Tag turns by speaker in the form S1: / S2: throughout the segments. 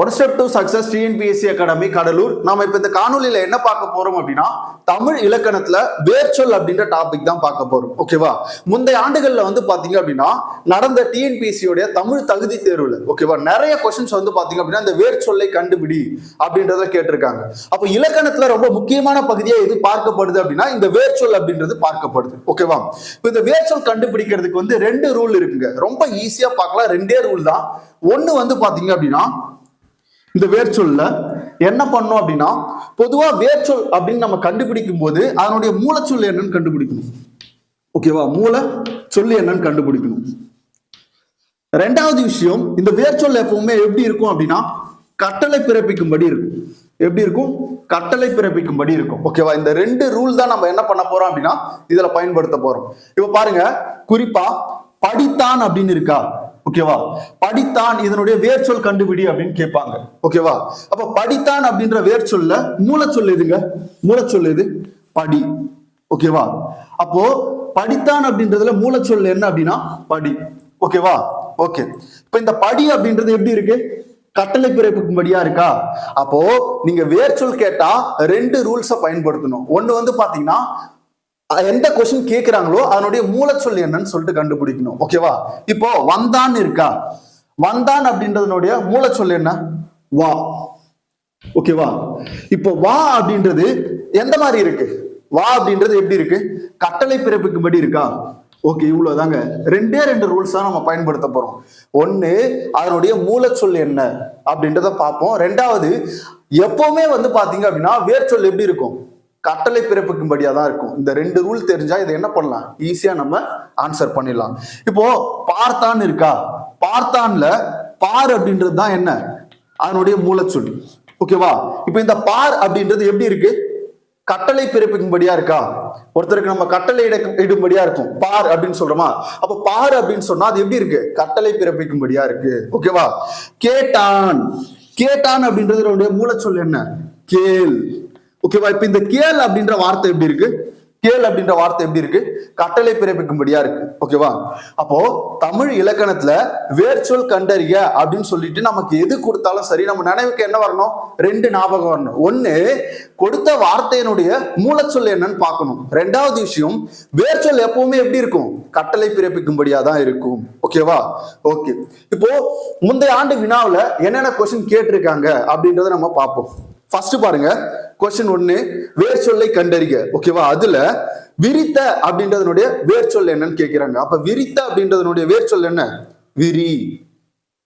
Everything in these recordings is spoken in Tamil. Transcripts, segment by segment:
S1: One step to success TNPSC academy Cuddalore நாம இப்ப இந்த காணொலியில என்ன பார்க்க போறோம் அப்படின்னா தமிழ் இலக்கணத்துல வேர்ச்சொல் அப்படின்ற டாபிக் தான் பார்க்க போறோம். ஓகேவா முந்தைய ஆண்டுகள்ல வந்து பாத்தீங்க அப்படின்னா நடந்த டிஎன்பிஎஸ்சியோடைய தமிழ் தகுதி தேர்வுல ஓகேவா நிறைய கொஸ்டின்ஸ் வந்து பாத்தீங்க அப்படின்னா இந்த வேர்ச்சொல்லை கண்டுபிடி அப்படின்றத கேட்டிருக்காங்க. அப்ப இலக்கணத்துல ரொம்ப முக்கியமான பகுதியா எது பார்க்கப்படுது அப்படின்னா இந்த வேர்ச்சொல் அப்படின்றது பார்க்கப்படுது. ஓகேவா இப்ப இந்த வேர்ச்சொல் கண்டுபிடிக்கிறதுக்கு வந்து ரெண்டு ரூல் இருக்குங்க. ரொம்ப ஈஸியா பார்க்கலாம். ரெண்டே ரூல் தான். ஒன்னு வந்து பாத்தீங்க அப்படின்னா இந்த வேர்ச்சொல்ல என்ன பண்ணோம் அப்படின்னா பொதுவா வேர்ச்சொல் அப்படின்னு நம்ம கண்டுபிடிக்கும் போது அதனுடைய மூலச்சொல் என்னன்னு கண்டுபிடிக்கணும். ஓகேவா மூல சொல்லு என்னன்னு கண்டுபிடிக்கணும். ரெண்டாவது விஷயம் இந்த வேர்ச்சொல் எப்பவுமே எப்படி இருக்கும் அப்படின்னா கட்டளை பிறப்பிக்கும்படி இருக்கும். எப்படி இருக்கும்? கட்டளை பிறப்பிக்கும்படி இருக்கும். ஓகேவா இந்த ரெண்டு ரூல் தான் நம்ம என்ன பண்ண போறோம் அப்படின்னா இதுல பயன்படுத்த போறோம். இப்ப பாருங்க குறிப்பா படித்தான் அப்படின்னு இருக்கா? ஓகேவா படித்தான் இதனுடைய வேர்ச்சொல் கண்டுபிடி அப்படின்னு கேட்பாங்க. ஓகேவா அப்ப படித்தான் அப்படின்ற வேர்ச்சொல்ல மூலச்சொல் எதுங்க? மூலச்சொல் எது? படி. ஓகேவா அப்போ படித்தான் அப்படின்றதுல மூலச்சொல் என்ன அப்படின்னா படி. ஓகேவா ஓகே இப்ப இந்த படி அப்படின்றது எப்படி இருக்கு? கட்டளை பிறப்புக்கும்படியா இருக்கா? அப்போ நீங்க வேர்ச்சொல் கேட்டா ரெண்டு ரூல்ஸை பயன்படுத்தணும். ஒண்ணு வந்து பாத்தீங்கன்னா எந்த கொஸ்டின் கேட்கிறாங்களோ அதனுடைய மூலச்சொல் என்னன்னு சொல்லிட்டு கண்டுபிடிக்கணும். ஓகேவா இப்போ வந்தான் இருக்கா? வந்தான் அப்படின்றதனுடைய மூலச்சொல் என்ன? வா. ஓகேவா இப்போ வா அப்படின்றது எந்த மாதிரி இருக்கு? வா அப்படின்றது எப்படி இருக்கு? கட்டளை பிறப்பிக்கும்படி இருக்கா? ஓகே இவ்வளவுதாங்க. ரெண்டே ரெண்டு ரூல்ஸ் தான் நம்ம பயன்படுத்த போறோம். ஒண்ணு அதனுடைய மூலச்சொல் என்ன? அப்படின்றத பார்ப்போம். ரெண்டாவது எப்பவுமே வந்து பாத்தீங்க அப்படின்னா வேர்ச்சொல் எப்படி இருக்கும்? கட்டளை பிறப்பிக்கும்படியா தான் இருக்கும். இந்த ரெண்டு ரூல் தெரிஞ்சா இதை என்ன பண்ணலாம்? ஈஸியா நம்ம ஆன்சர் பண்ணிடலாம். இப்போ பார்த்தான் இருக்கா? பார்த்தான்ல பார் அப்படின்றது தான் என்ன? அதனுடைய மூலச்சொல். ஓகேவா இப்போ இந்த பார் அப்படின்றது எப்படி இருக்கு? கட்டளை பிறப்பிக்கும்படியா இருக்கா? ஒருத்தருக்கு நம்ம கட்டளை இட இடும்படியா இருக்கும். பார் அப்படின்னு சொல்றோமா? அப்ப பார் அப்படின்னு சொன்னா அது எப்படி இருக்கு? கட்டளை பிறப்பிக்கும்படியா இருக்கு. ஓகேவா கேட்டான். கேட்டான் அப்படின்றது மூலச்சொல் என்ன? கேள். ஓகேவா இப்ப இந்த கேள் அப்படின்ற வார்த்தை எப்படி இருக்கு? கேள் அப்படின்ற வார்த்தை எப்படி இருக்கு? கட்டளை பிறப்பிக்கும்படியா இருக்கு. ஓகேவா அப்போ தமிழ் இலக்கணத்துல வேர்ச்சொல் கண்டறிய அப்படின்னு சொல்லிட்டு நமக்கு எது கொடுத்தாலும் சரி நம்ம நினைவுக்கு என்ன வரணும்? ரெண்டு ஞாபகம் வரணும். ஒண்ணு கொடுத்த வார்த்தையினுடைய மூலச்சொல் என்னன்னு பார்க்கணும். ரெண்டாவது விஷயம் வேர்ச்சொல் எப்பவுமே எப்படி இருக்கும்? கட்டளை பிறப்பிக்கும்படியா தான் இருக்கும். ஓகேவா ஓகே இப்போ முந்தைய ஆண்டு வினாவில் என்னென்ன கொஸ்டின் கேட்டிருக்காங்க அப்படின்றத நம்ம பார்ப்போம். ஃபர்ஸ்ட் பாருங்க கொஸ்டின் ஒன்னு வேர் சொல்லை கண்டறிக. ஓகேவா அதுல விரித்த அப்படின்றதனுடைய வேர் சொல் என்னன்னு கேட்கிறாங்க அப்ப விரித்த அப்படின்றதனுடைய வேர் சொல் என்ன? விரி.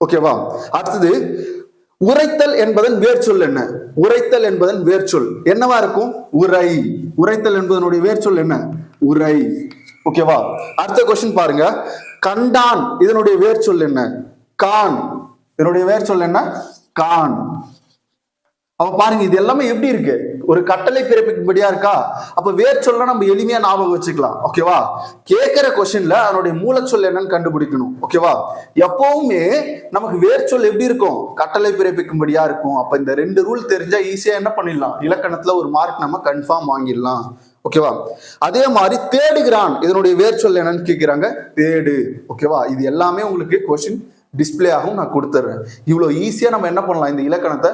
S1: ஓகேவா அடுத்தது உரைத்தல் என்பதன் வேர் சொல் என்ன? உரைத்தல் என்பதன் வேர் சொல். என்னவா இருக்கும்? உரை. உரைத்தல் என்பதனுடைய வேர் சொல் என்ன? உரை. ஓகேவா அடுத்த கொஸ்டின் பாருங்க. கண்டான் இதனுடைய வேர் சொல் என்ன? கான். இதனுடைய வேர் சொல் என்ன? கான். அப்ப பாருங்க இது எல்லாமே எப்படி இருக்கு? ஒரு கட்டளை பிறப்பிக்கும்படியா இருக்கா? அப்ப வேர் சொல்ல நம்ம எளிமையா ஞாபகம் வச்சுக்கலாம். ஓகேவா கேட்கிற கொஸ்டின்ல அதனுடைய மூலச்சொல் என்னன்னு கண்டுபிடிக்கணும். ஓகேவா எப்பவுமே நமக்கு வேர் சொல் எப்படி இருக்கும்? கட்டளை பிறப்பிக்கும்படியா இருக்கும். அப்ப இந்த ரெண்டு ரூல் தெரிஞ்சா ஈஸியா என்ன பண்ணிடலாம்? இலக்கணத்துல ஒரு மார்க் நம்ம கன்ஃபார்ம் வாங்கிடலாம். ஓகேவா அதே மாதிரி தேடுகிறான். இதனுடைய வேர் சொல் என்னன்னு கேட்கிறாங்க தேடு. ஓகேவா இது எல்லாமே உங்களுக்கு கொஸ்டின் டிஸ்பிளே ஆகும் நான் கொடுத்துட்றேன் இவ்வளோ ஈஸியா நம்ம என்ன பண்ணலாம்? இந்த இலக்கணத்தை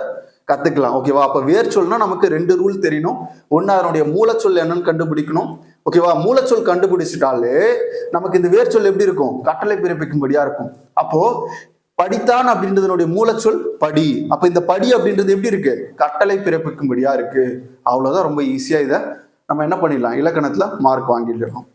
S1: கத்துக்கலாம். ஓகேவா அப்ப வேர் சொல்னா நமக்கு ரெண்டு ரூல் தெரியணும். ஒன்னு அதனுடைய மூலச்சொல் என்னன்னு கண்டுபிடிக்கணும். ஓகேவா மூலச்சொல் கண்டுபிடிச்சிட்டாலே நமக்கு இந்த வேர் சொல் எப்படி இருக்கும்? கட்டளை பிறப்பிக்கும்படியா இருக்கும். அப்போ படித்தான் அப்படின்றதனுடைய மூலச்சொல் படி. அப்ப இந்த படி அப்படின்றது எப்படி இருக்கு? கட்டளை பிறப்பிக்கும்படியா இருக்கு. அவ்வளவுதான் ரொம்ப ஈஸியா இதை நம்ம என்ன பண்ணிடலாம்? இலக்கணத்துல மார்க் வாங்கிடலாம்.